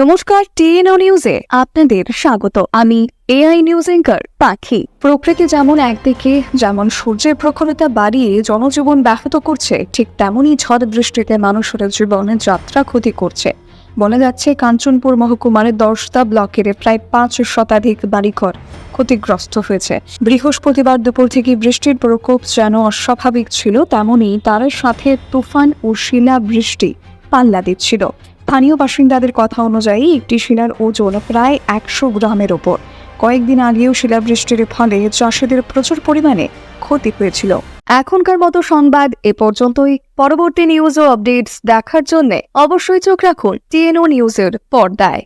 নমস্কার টিএনও নিউজে আপনাদের স্বাগত। আমি এআই নিউজ এঙ্কার পাখি। প্রকৃতি যেমন একদিকে, যেমন সূর্যের প্রখরতা বাড়িয়ে জনজীবন ব্যাহত করছে, ঠিক তেমনই ঝড় বৃষ্টিতে মানুষের জীবনে যাত্রা ক্ষতি করছে। বলা যাচ্ছে, কাঞ্চনপুর মহকুমার দশটা ব্লকের প্রায় পাঁচ শতাধিক বাড়িঘর ক্ষতিগ্রস্ত হয়েছে। বৃহস্পতিবার দুপুর থেকে বৃষ্টির প্রকোপ যেন অস্বাভাবিক ছিল, তেমনই তার সাথে তুফান ও শিলা বৃষ্টি পাল্লা দিচ্ছিল। স্থানীয় বাসিন্দাদের কথা অনুযায়ী একটি শিলার ওজন প্রায় একশো গ্রামের ওপর। কয়েকদিন আগেও শিলাবৃষ্টির ফলে চাষিদের প্রচুর পরিমাণে ক্ষতি হয়েছিল। এখনকার মতো সংবাদ এ পর্যন্তই। পরবর্তী নিউজ ও আপডেটস দেখার জন্য অবশ্যই চোখ রাখুন টিএনও নিউজের পর্দায়।